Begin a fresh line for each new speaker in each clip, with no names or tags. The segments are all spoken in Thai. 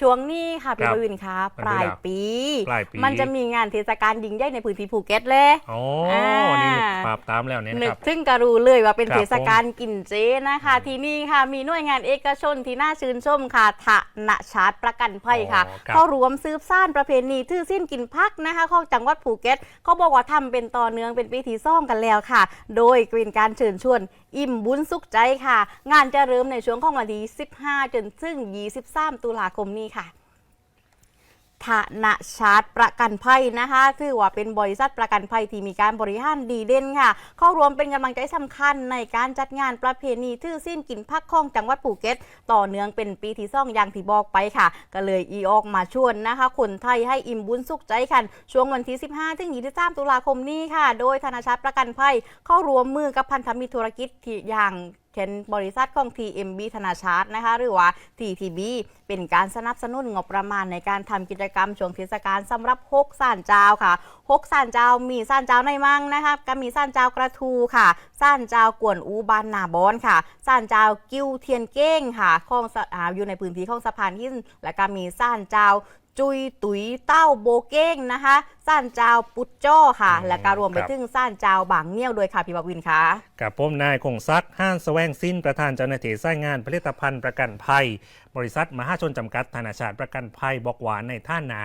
ช่วงนี้ค่ะพี่
ครับ
บวินคะ
มัน
ปลาย
เวลา
ปี
ปลายปี
มันจะมีงานเทศกาลยิ่งใหญ่ในพื้นที่ภูเก็ตเลย
อ๋อ
อ่า
นี่ปราบตามแล้วเนี่ย
นึ
นะ
ก
ครับ
ถึงกรู้เลยว่าเป็น
ครับ
เทศกาลกินเจนะคะ ที่นี่ค่ะมีหน่วยงานเอกชนที่น่าชื่นชมค่ะทะนชาร์ตประกันภัยค่ะ
อ๋อครับ
เขารวมซืบซ่านประเพณีทื่อสิ้นกินพักนะคะของจังหวัดภูเก็ตเขาบอกว่าทำเป็นต่อเนื่องเป็นปีที่ซ่องกันแล้วค่ะ โดยกรีนการเชิญชวนอิ่มบุญสุขใจค่ะ งานจะเริ่มในช่วงของวันที่15 จนถึง 23 ตุลาคมนี้ค่ะธนชาร์ประกันภัยนะคะถือว่าเป็นบริษัทประกันภัยที่มีการบริหารดีเด่นค่ะ เข้ารวมเป็นกำลังใจสำคัญในการจัดงานประเพณีทื่อสิ้นกินพักของจังหวัดภูเก็ต ต่อเนื่องเป็นปีที่ซ่องอย่างที่บอกไปค่ะ ก็เลยอีออกมาชวนนะคะ คนไทยให้อิ่มบุญสุขใจกัน ช่วงวันที่ 15 ถึง23ตุลาคมนี้ค่ะ โดยธนาชาร์ประกันภัยเข้ารวมมือกับพันธมิตรธุรกิจที่อย่างเช่นบริษัทของ TMB ธนาชาร์ตนะคะหรือว่า TTB เป็นการสนับสนุนงบประมาณในการทำกิจกรรมช่วงเทศกาลสำหรับฮกสานเจ้าค่ะฮกสานเจ้ามีสานเจ้าในมั่งนะคะก็มีสานเจ้ากระทูค่ะสานเจ้ากวนอูบานนาบอนค่ะสานเจ้ากิ้วเทียนเก้งค่ะของออยู่ในพื้นที่ของสะพานหินและก็มีสานเจ้า จุยตุยเต้าโบเก้งนะคะซ่านเจ้าปุจจ้อค่ะ
อืม
และก็รวมไป
ครับ
ถึงซ่านเจ้าบางเงี้ยวด้วยค่ะพี่บักวินค่ะ
กับผมนายคงซักห้านแสวงสิ้นประธานเจ้าหน้าที่สายงานผลิตภัณฑ์ประกันภัย บริษัทมหาชนจำกัดธนาชาติประกันภัยบอกว่าในท่าหนา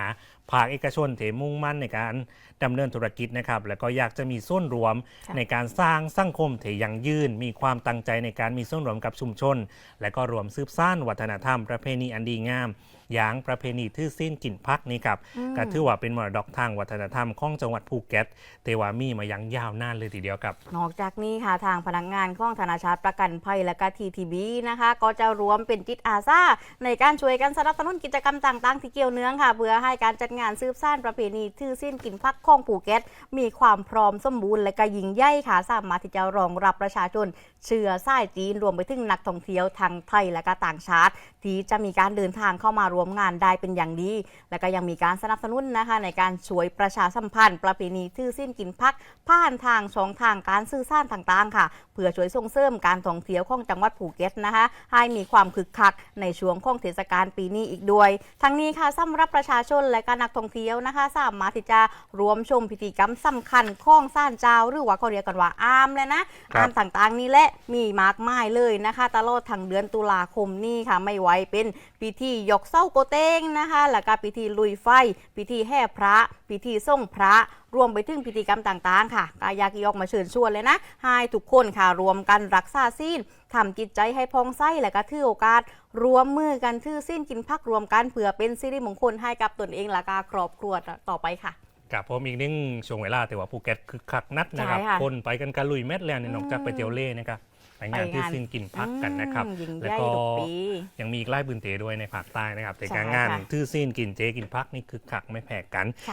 ภาคเอกชนเถมุ่งมั่นในการดำเนินธุรกิจนะครับ แล้วก็อยากจะมีส่วนรวม
ค่ะ
ในการสร้างสังคมเถยังยืน มีความตั้งใจในการมีส่วนรวมกับชุมชน และก็รวมซืบสร้างวัฒนธรรมประเพณีอันดีงาม อย่างประเพณีทื่อสิ้นกลิ่นพักนี่ครับ
อืม
ก็ถือว่าเป็นมรดกทางวัฒนธรรมของจังหวัดภูเก็ตแต่ว่ามีมายังยาวนานเลยทีเดียวครับ
นอกจากนี้ค่ะทางพนักงานของธนาชาติประกันภัยและก็ TTB นะคะ ก็จะรวมเป็นจิตอาสาในการช่วยกันสนับสนุนกิจกรรมต่างๆ ที่เกี่ยวเนื่องค่ะเพื่อให้การจัดงานซืบซ่านประเพณีทื่อสิ้นกินพักของภูเก็ตมีความพร้อมสมบูรณ์และก็ยิงใหญ่ค่ะสามารถที่จะรองรับประชาชน เชื้อสายจีนรวมไปถึงนักท่องเที่ยวทั้งไทยและก็ต่างชาติ ที่จะมีการเดินทางเข้ามาร่วมงานได้เป็นอย่างดี และก็ยังมีการสนับสนุนนะคะ ในการช่วยประชาสัมพันธ์ ประเพณีทื่อสิ้นกินพักผ่านทางช่องทางการสื่อสารต่างๆ ค่ะ เพื่อช่วยส่งเสริมการท่องเที่ยวของจังหวัดภูเก็ตนะคะให้มีความคึกคักในช่วงของเทศกาลปีนี้อีกด้วย ทั้งนี้ค่ะสำหรับประชาชนและการนักท่องเที่ยวนะคะ สามารถที่จะรวมชมพิธีกรรมสำคัญของซ่านเจ้า หรือว่าเขาเรียกกันว่าอามเลยนะ
ครับ
อามต่างๆนี้แหละมีมากมายเลยนะคะตลอดทั้งเดือนตุลาคมนี้ค่ะไม่ไว้เป็นพิธียกเส้าโกเต้งนะคะแล้วก็พิธีลุยไฟ พิธีแห่พระ พิธีส่งพระ รวมไปถึงพิธีกรรมต่างๆ ค่ะกายากิยกมาเชิญชวนเลยนะ ให้ทุกคนค่ะรวมกันรักษาศีลทำจิตใจให้พองใสและก็ถือโอกาสรวมมือกันถือสิ้นกินพักรวมกันเพื่อเป็นสิริมงคลให้กับตนเองและก็ครอบครัวต่อไปค่ะ
กับผมอีกหนึงช่วงเวลาแต่ว่าภูเก็ตคือคักนัดนะครับ
ใช่ค่ะ
คนไปกันกันลุยเม็ดแล้วเนี่ยนอกจากไปเที่ยวเล่นะครับไปงาน
ไปงาน
ที่ซินกินพักกันนะครับ
อืมยิ่ง
แล้ว
ใหญ่
ก็
ทุกปี
ยังมีอีกไล่บืนเตด้วยในภาคใต้นะครับ แต่
ใช่
การงาน
ค่ะ
ทื่อซีนกินเจกินพักนี่คือคักไม่แพ้กัน
ค่ะ